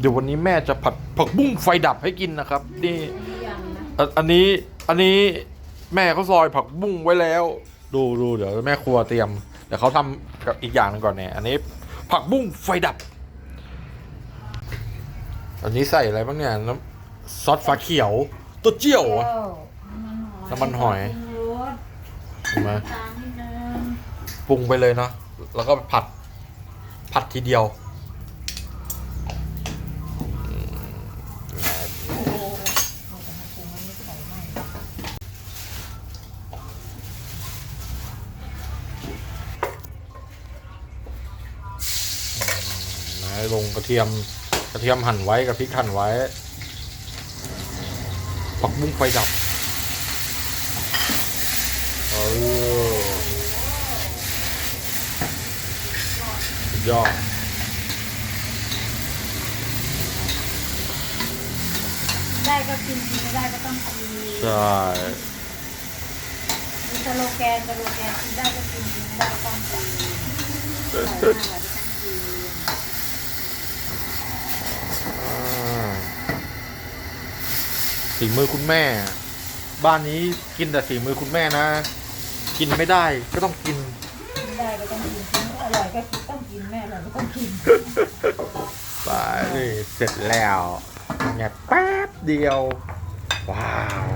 เดี๋ยววันนี้แม่จะผัดผักบุ้งไฟดับให้กินนะครับ นี่ยังนะอะอันนี้อันนี้แม่เขาซอยผักบุ้งไว้แล้ว ดูดูเดี๋ยวแม่ครัวเตรียมเดี๋ยวเขาทำกับอีกอย่างหนึงก่อนเนี่ยอันนี้ผักบุ้งไฟดับ อันนี้ใส่อะไรบ้างเนี่ยน้ำซอสฟ้าเขียวตัวเจี้ยวอะน้ำมันหอยปรุงรสเห็นไหมตามนิดนึงปรุงไปเลยเนาะแล้วก็ผัด ผัดทีเดียวอืม โอ้โหเอาแต่มาปรุงอันนี้ใส่ไม่ ไหน ลงกระเทียมกระเทียมหั่นไว้กับพริกหั่นไว้ผักบุ้งไฟดับเออสุดยอดได้ก็กินกินไม่ได้ก็ต้องกินใช่มีสโลแกนสโลแกนกินได้ก็กินกินไม่ได้ก็ต้องกินใส่หน้าเราก็ต้องกิน อ่า ฝีมือคุณแม่ บ้านนี้กินแต่ฝีมือคุณแม่นะ กินไม่ได้ก็ต้องกิน กินได้ก็ต้องกินกินอร่อยก็ต้องกินแม่อร่อยก็ต้องกินไปนี่เสร็จแล้วเนี่ยแป๊บเดียว ว้าว